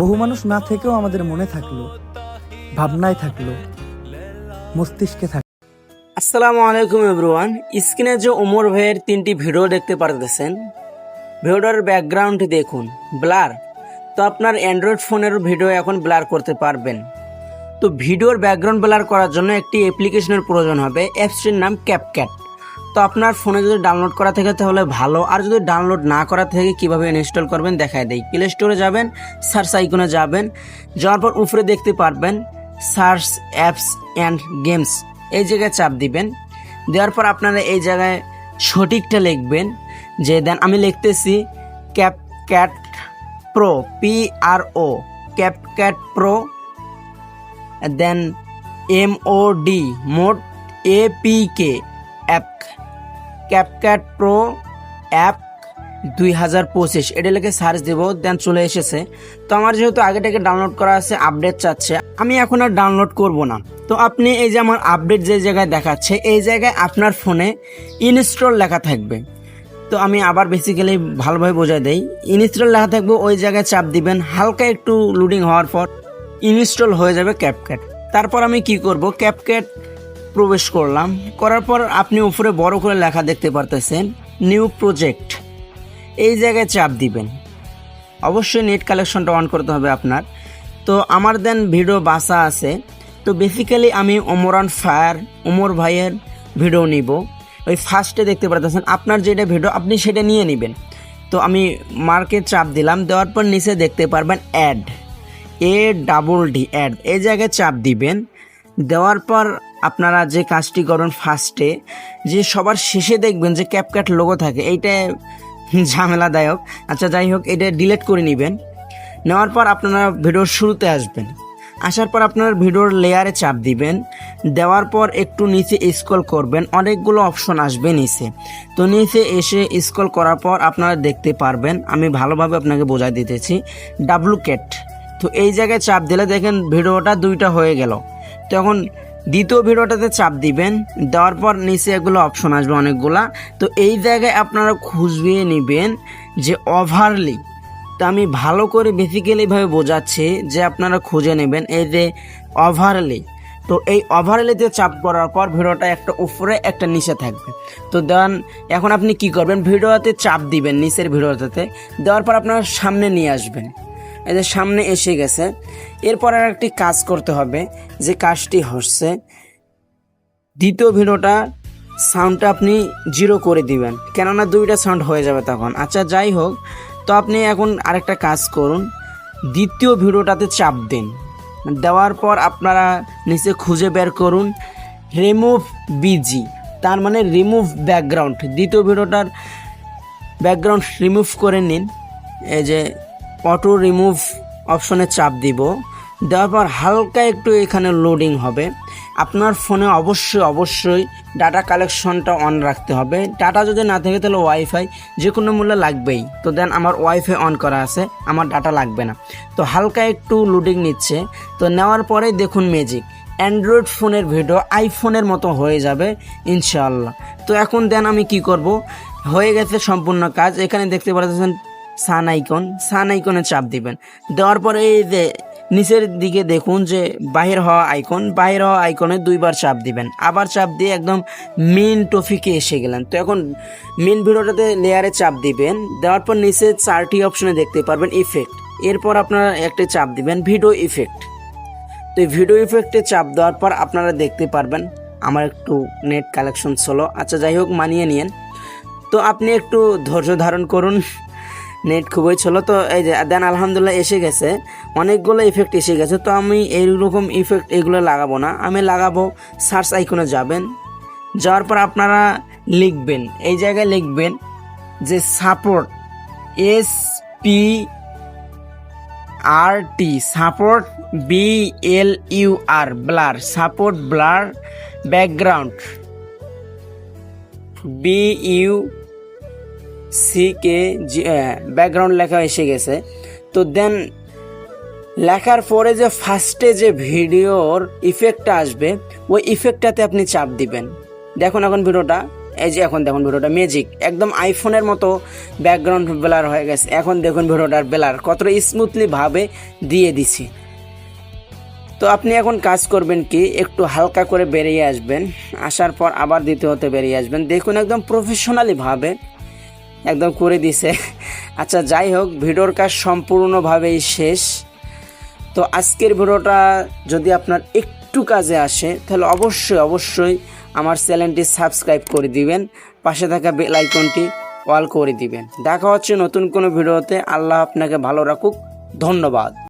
বহু মানুষ না থেকেও আমাদের মনে থাকল, ভাবনায় থাকল, মস্তিষ্কে থাকল আসসালামু আলাইকুম এভরিওয়ান স্ক্রিনে যে ওমর ভাইয়ের তিনটি ভিডিও দেখতে পারতেছেন ভিডিওর ব্যাকগ্রাউন্ড দেখুন। ব্লার। তো আপনার অ্যান্ড্রয়েড ফোনের ভিডিও এখন ব্লার করতে পারবেন। তো ভিডিওর ব্যাকগ্রাউন্ড ব্লার করার জন্য একটি অ্যাপ্লিকেশনের প্রয়োজন হবে অ্যাপসটির নাম ক্যাপক্যাট তো আপনার ফোনে যদি ডাউনলোড করা থাকে তাহলে ভালো। আর যদি ডাউনলোড না করা থেকে কীভাবে ইনস্টল করবেন দেখায় দেই। প্লে স্টোরে যাবেন সার্চ আইকনে যাবেন, যাওয়ার পর উপরে দেখতে পারবেন সার্চ অ্যাপস অ্যান্ড গেমস এই জায়গায় চাপ দিবেন। দেওয়ার পর আপনারা এই জায়গায় সঠিকটা লিখবেন যে, দেন আমি লিখতেছি CapCut Pro P R O CapCut Pro then M O D mod A P K app CapCut Pro app দুই হাজার পঁচিশ। এটা লিখে সার্চ দেবো, দেন চলে এসেছে। তো আমার যেহেতু আগে থেকে ডাউনলোড করা আছে, আপডেট চাচ্ছে, আমি এখন আর ডাউনলোড করব না। তো আপনি এই যে আমার আপডেট যে জায়গায় দেখাচ্ছে, এই জায়গায় আপনার ফোনে ইনস্টল লেখা থাকবে। তো আমি আবার বেসিক্যালি ভালোভাবে বোঝাই দেই। ইনস্টল লেখা থাকবে, ওই জায়গায় চাপ দিবেন, হালকা একটু লোডিং হওয়ার পর ইনস্টল হয়ে যাবে ক্যাপক্যাট তারপর আমি কি করব? ক্যাপক্যাট প্রবেশ করলাম। করার পর আপনি উপরে বড় করে লেখা দেখতে পারতেছেন, নিউ প্রজেক্ট। এই জায়গায় চাপ দিবেন। অবশ্যই নেট কালেকশনটা অন করতে হবে আপনার। তো আমার দেন ভিডিও বাসা আছে। তো বেসিক্যালি আমি ওমরান ফায়ার, ওমর ভাইয়ের ভিডিও নিব। ওই ফার্স্টে দেখতে পারতেছেন, আপনার যেটা ভিডিও, আপনি সেটা নিয়ে নেবেন। তো আমি মার্কে চাপ দিলাম, দেওয়ার পর নিচে দেখতে পারবেন add A double D add এই জায়গায় চাপ দিবেন। দেওয়ার পর আপনারা যে কাজটি করবেন ফার্স্টে যে সবার শেষে দেখবেন যে ক্যাপকাট লোগো থাকে, এইটা ঝামেলাদায়ক। আচ্ছা যাই হোক, এটা ডিলিট করে নেবেন। নেওয়ার পর আপনারা ভিডিওর শুরুতে আসবেন। আসার পর আপনার ভিডিওর লেয়ারে চাপ দিবেন। দেওয়ার পর একটু নিচে স্ক্রল করবেন। অনেকগুলো অপশন আসবে নিচে। তো নিচে এসে স্ক্রল করার পর আপনারা দেখতে পারবেন। আমি ভালোভাবে আপনাকে বোঝাই দিতেছি। ডাব্লুকেট তো এই জায়গায় চাপ দিলে দেখেন ভিডিওটা দুইটা হয়ে গেল। তখন দ্বিতীয় ভিডিওটাতে চাপ দিবেন, দেওয়ার পর নিচে এগুলো অপশন আসবে অনেকগুলা। তো এই জায়গায় আপনারা খুঁজবিয়ে নেবেন যে ওভারলি তো আমি ভালো করে বেসিক্যালিভাবে বোঝাচ্ছি যে আপনারা খুঁজে নেবেন এই যে ওভারলি তো এই ওভারলিতে চাপ করার পর ভিডিওটা একটা উপরে, একটা নিচে থাকবে। তো দেন, এখন আপনি কি করবেন? ভিডিওতে চাপ দিবেন নিচের ভিডিওটাতে। দেওয়ার পর আপনারা সামনে নিয়ে আসবেন। যে সামনে এসে গেছে। এরপর আর একটি কাজ করতে হবে, যে কাজটি হচ্ছে। দ্বিতীয় ভিডিওটা সাউন্ডটা আপনি জিরো করে দিবেন, কেননা দুইটা সাউন্ড হয়ে যাবে তখন। আচ্ছা যাই হোক, তো আপনি এখন আরেকটা কাজ করুন। দ্বিতীয় ভিডিওটাতে চাপ দিন। দেওয়ার পর আপনারা নিচে খুঁজে বের করুন রিমুভ বিজি তার মানে রিমুভ ব্যাকগ্রাউন্ড দ্বিতীয় ভিডিওটার ব্যাকগ্রাউন্ড রিমুভ করে নিন। এই যে অটো রিমুভ অপশনে চাপ দিব। দেওয়ার পর হালকা একটু এখানে লোডিং হবে। আপনার ফোনে অবশ্যই অবশ্যই ডাটা কালেকশনটা অন রাখতে হবে। ডাটা যদি না থাকে তাহলে ওয়াইফাই যে কোনো মূল্যে লাগবেই। তো দেন আমার ওয়াইফাই অন করা আছে, আমার ডাটা লাগবে না। তো হালকা একটু লোডিং নিচ্ছে। তো নেওয়ার পরেই দেখুন ম্যাজিক অ্যান্ড্রয়েড ফোনের ভিডিও আইফোনের মতো হয়ে যাবে, ইনশাআল্লাহ। তো এখন দেন আমি কি করব? হয়ে গেছে সম্পূর্ণ কাজ। এখানে দেখতে পাচ্ছেন সান আইকন, সান আইকনে চাপ দিবেন। দেওয়ার পরে এই যে নিচের দিকে দেখুন যে বাহির হওয়া আইকন, বাহির হওয়া আইকনে দুইবার চাপ দিবেন। আবার চাপ দিয়ে একদম মেন টপিকে এসে গেলেন। তো এখন মেন ভিডিওটাতে লেয়ারে চাপ দিবেন। দেওয়ার পর নিচে চারটি অপশনে দেখতে পারবেন ইফেক্ট এরপর আপনারা একটা চাপ দিবেন ভিডিও ইফেক্ট তো এই ভিডিও ইফেক্টে চাপ দেওয়ার পর আপনারা দেখতে পারবেন, আমার একটু নেট কালেকশন ছিল আচ্ছা যাই হোক, মানিয়ে নিয়েন। তো আপনি একটু ধৈর্য ধারণ করুন। নেট খুবই ছিল তো, এই যে, দেন আলহামদুলিল্লাহ এসে গেছে। অনেকগুলো ইফেক্ট এসে গেছে। তো আমি এইরকম ইফেক্ট এগুলো লাগাবো না। আমি লাগাবো সার্চ আইকনে যাবেন। যাওয়ার পর আপনারা লিখবেন, এই জায়গায় লিখবেন যে support S P R T support B L U R blur support blur background B U C K G background লেখা এসে গেছে। তো দেন লেখার পরে যে ফার্স্টে যে ভিডিওর ইফেক্টটা আসবে, ওই ইফেক্টটাতে আপনি চাপ দিবেন। দেখুন এখন ভিডিওটা, এই যে এখন দেখুন ভিডিওটা ম্যাজিক একদম আইফোনের মতো ব্যাকগ্রাউন্ড ব্লার হয়ে গেছে। এখন দেখুন ভিডিওটার ব্লার কতটা স্মুথলি ভাবে দিয়ে দিছি। তো আপনি এখন কাজ করবেন কি, একটু হালকা করে বেরিয়ে আসবেন, আসার পর আবার দ্বিতীয় হতে বেরিয়ে আসবেন। দেখুন একদম প্রফেশনালি ভাবে একদম করে দিছে। আচ্ছা যাই হোক, ভিডিওর কাজ সম্পূর্ণভাবেই শেষ। তো আজকের ভিডিওটা যদি আপনার একটু কাজে আসে, তাহলে অবশ্যই অবশ্যই আমার চ্যানেলটি সাবস্ক্রাইব করে দিবেন, পাশে থাকা বেল আইকনটি অল করে দিবেন। দেখা হচ্ছে নতুন কোনো ভিডিওতে। আল্লাহ আপনাকে ভালো রাখুক। ধন্যবাদ।